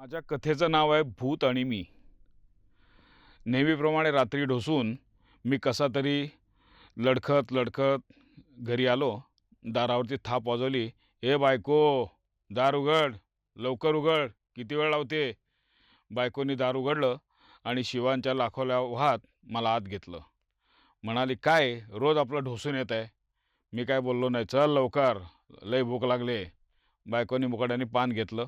माझ्या कथेचं नाव आहे भूत आणि मी. नेहमीप्रमाणे रात्री ढोसून मी कसा तरी लडखत लडखत घरी आलो. दारावरती थाप वाजवली. ए बायको दार उघड लवकर उघड किती वेळ लावते? बायकोनी दार उघडलं आणि शिवांच्या लाखोल्या वाहात मला आत घेतलं. म्हणाली काय रोज आपलं ढोसून येत आहे? मी काय बोललो नाही. चल लवकर लय भूक लागले. बायकोनी मुकाट्याने पान घेतलं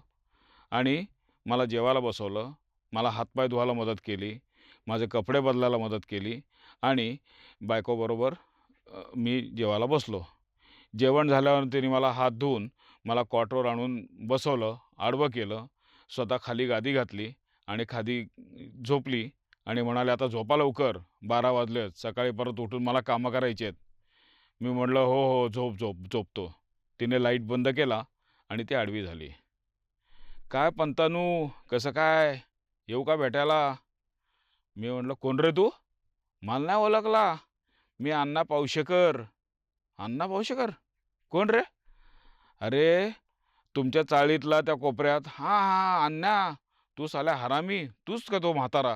आणि मला जेवायला बसवलं मला हातपाय धुवायला मदत केली माझे कपडे बदलायला मदत केली आणि बायकोबरोबर मी जेवायला बसलो. जेवण झाल्यावर तिने मला हात धुवून मला कॉटवर आणून बसवलं आडवं केलं स्वतः खाली गादी घातली आणि खादी झोपली आणि म्हणाले आता झोपा लवकर बारा वाजलेत सकाळी परत उठून मला कामं करायची आहेत. मी म्हटलं हो हो झोप झोप झोपतो. तिने लाइट बंद केला आणि ती आडवी झाली. काय पंतानू कसं काय? येऊ का भेटायला? मी म्हटलं कोण रे तू? मला नाही ओळखला. मी अण्णा पावशेकर. अण्णा पावशेकर? कोण रे? अरे तुमच्या चाळीतला त्या कोपऱ्यात. हां हां अण्णा. तू साल्या हरामी. तूच का तो म्हातारा?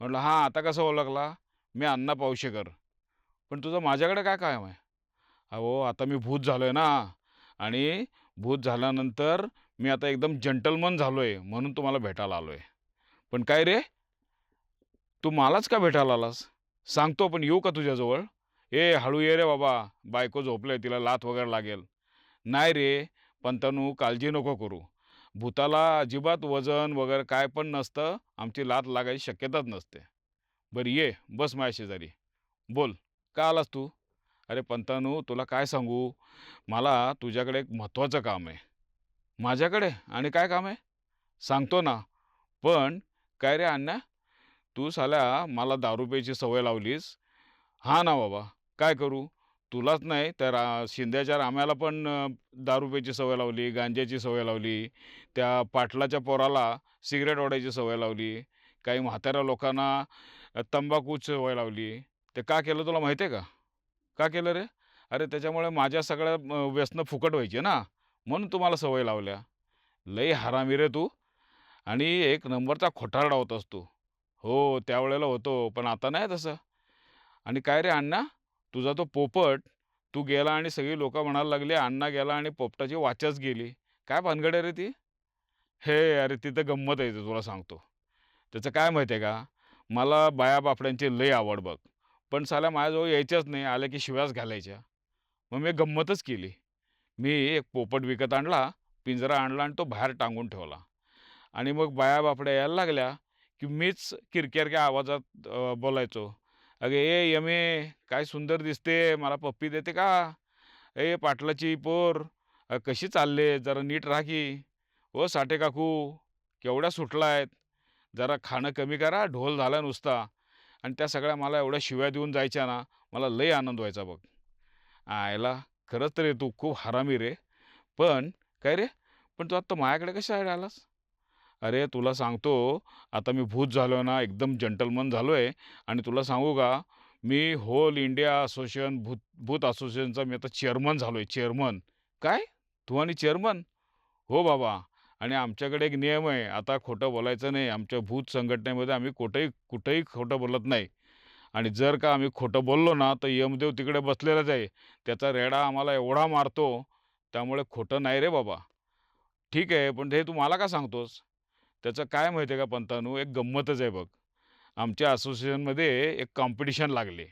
म्हटलं हां आता कसं ओळखला? मी अण्णा पावशेकर. पण तुझं माझ्याकडे काय काय आहे? अहो आता मी भूत झालो आहे ना. आणि भूत झाल्यानंतर मी आता एकदम जंटलमन झालो आहे म्हणून तुम्हाला भेटायला आलो आहे पण काय रे? तू मलाच का भेटायला आलास? सांगतो पण येऊ का तुझ्याजवळ? ए हळू ये रे बाबा. बायको झोपले तिला लात वगैरे लागेल. नाही रे पंतनू काळजी नको करू. भूताला अजिबात वजन वगैरे काय पण नसतं आमची लात लागायची शक्यताच नसते. बरं ये बस माझ्या शेजारी. बोल का आलास तू? अरे पंतानू तुला काय सांगू? मला तुझ्याकडे एक महत्त्वाचं काम आहे. माझ्याकडे? आणि काय काम आहे? सांगतो ना. पण काय रे अण्णा? तू साल्या मला दारू प्यायची सवय लावलीस. हा ना बाबा. काय करू? तुलाच नाही तर रा शिंद्याच्या राम्याला पण दारू प्यायची सवय लावली गांज्याची सवय लावली त्या पाटलाच्या पोराला सिगरेट ओढायची सवय लावली काही म्हाताऱ्या लोकांना तंबाखूची सवय लावली. ते का केलं तुला माहिती आहे का? का केलं रे? अरे त्याच्यामुळे माझ्या सगळ्या व्यसनं फुकट व्हायची ना. म्हणून तुम्हाला सवय लावल्या. लई हरामी रे तू. आणि एक नंबरचा खोटारडा होतास तू. हो त्यावेळेला होतो पण आता नाही तसं. आणि काय रे अण्णा? तुझा तो पोपट तू गेला आणि सगळी लोक म्हणायला लागली अण्णा गेला आणि पोपटाची वाचच गेली. काय भानगड आहे रे ती? हे अरे तिथं गंमत आहे तुला सांगतो. त्याचं काय माहिती आहे का? मला बाया बापड्यांची लई आवड बघ. पण साल्या माझ्याजवळ यायच्याच नाही आल्या की शिव्याच घालायच्या. मग मी गंमतच केली. मी एक पोपट विकत आणला पिंजरा आणला आणि तो बाहेर टांगून ठेवला. आणि मग बाया बापड्या यायला लागल्या की मीच किरकिरक्या आवाजात बोलायचो. अगे ए यमे काय सुंदर दिसते मला पप्पी देते का? ए पाटलाची पोर कशी चालले जरा नीट राहा की. ओ साठे काकू केवढ्या सुटला आहेत जरा खाणं कमी करा ढोल झाला नुसता. आणि त्या सगळ्या मला एवढ्या शिव्या देऊन जायच्या ना मला लई आनंद व्हायचा बघ. आयला खरंच तर रे तू खूप हरामी रे. पण काय रे? पण तू आत्ता माझ्याकडे कशा आलास? अरे तुला सांगतो आता मी भूत झालो ना एकदम जंटलमन झालो आहे आणि तुला सांगू का मी होल इंडिया असोसिएशन भूत भूत असोसिएशनचा मी आता चेअरमन झालो आहे चेअरमन काय? तू आणि चेअरमन हो बाबा. आणि आमच्याकडे एक नियम आहे आता खोटं बोलायचं नाही. आमच्या भूत संघटनेमध्ये आम्ही कुठेही कुठेही खोटं बोलत नाही. आणि जर का आम्ही खोटं बोललो ना तर यमदेव तिकडे बसलेलाच आहे. त्याचा रेडा आम्हाला एवढा मारतो त्यामुळे खोटं नाही रे बाबा. ठीक आहे पण हे तू मला का सांगतोस? त्याचं काय माहिती आहे का पंतानू? एक गंमतच आहे बघ. आमच्या असोसिएशनमध्ये एक कॉम्पिटिशन लागले.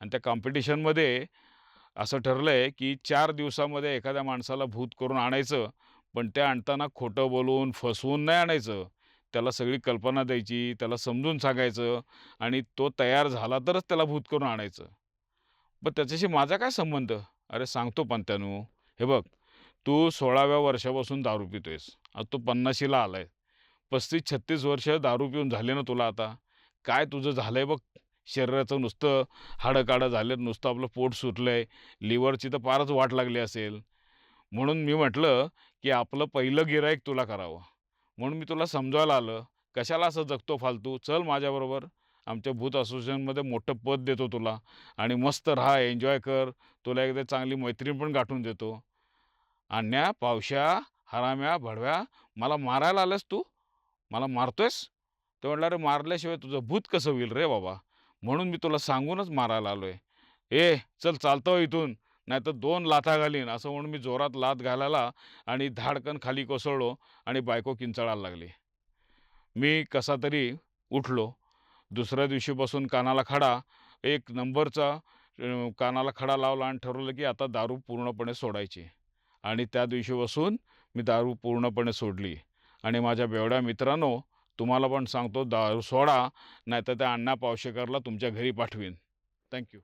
आणि त्या कॉम्पिटिशनमध्ये असं ठरलं आहे की चार दिवसामध्ये एखाद्या माणसाला भूत करून आणायचं पण ते आणताना खोटं बोलून फसवून नाही आणायचं. त्याला सगळी कल्पना द्यायची त्याला समजून सांगायचं आणि तो तयार झाला तरच त्याला भूत करून आणायचं. पण त्याच्याशी माझा काय संबंध? अरे सांगतो पंत्यानू. हे बघ तू सोळाव्या वर्षापासून दारू पितोयस. आज तू पन्नाशीला आलाय. पस्तीस छत्तीस वर्ष दारू पिऊन झाले ना तुला आता? काय तुझं झालं आहे बघ? शरीराचं नुसतं हाडं काडं झालेत नुसतं आपलं पोट सुटलं आहे लिव्हरची तर फारच वाट लागली असेल. म्हणून मी म्हटलं की आपलं पहिलं गिरायक तुला करावं. म्हणून मी तुला समजायला आलं. कशाला असं जगतो फालतू? चल माझ्याबरोबर. आमच्या भूत असोसिएशनमध्ये मोठं पद देतो तुला. आणि मस्त राहा एन्जॉय कर. तुला एकदा चांगली मैत्रीण पण गाठून देतो. अन्या पावश्या हराम्या भडव्या मला मारायला आलंस तू? मला मारतोयस? ते म्हटलं अरे मारल्याशिवाय तुझं भूत कसं होईल रे बाबा? म्हणून मी तुला सांगूनच मारायला आलो आहे ए चल चालतो हो इथून. नाही तर दोन लाथा घालीन असं म्हणून मी जोरात लात घालायला आणि धाडकन खाली कोसळलो आणि बायको किंचाळायला लागली. मी कसा तरी उठलो. दुसऱ्या दिवशीपासून कानाला खडा एक नंबरचा कानाला खडा लावला आणि ठरवलं की आता दारू पूर्णपणे सोडायची. आणि त्या दिवशीपासून मी दारू पूर्णपणे सोडली. आणि माझ्या बेवड्या मित्रांनो तुम्हाला पण सांगतो दारू सोडा नाहीतर त्या अण्णा पावशेकरला तुमच्या घरी पाठवीन. थँक्यू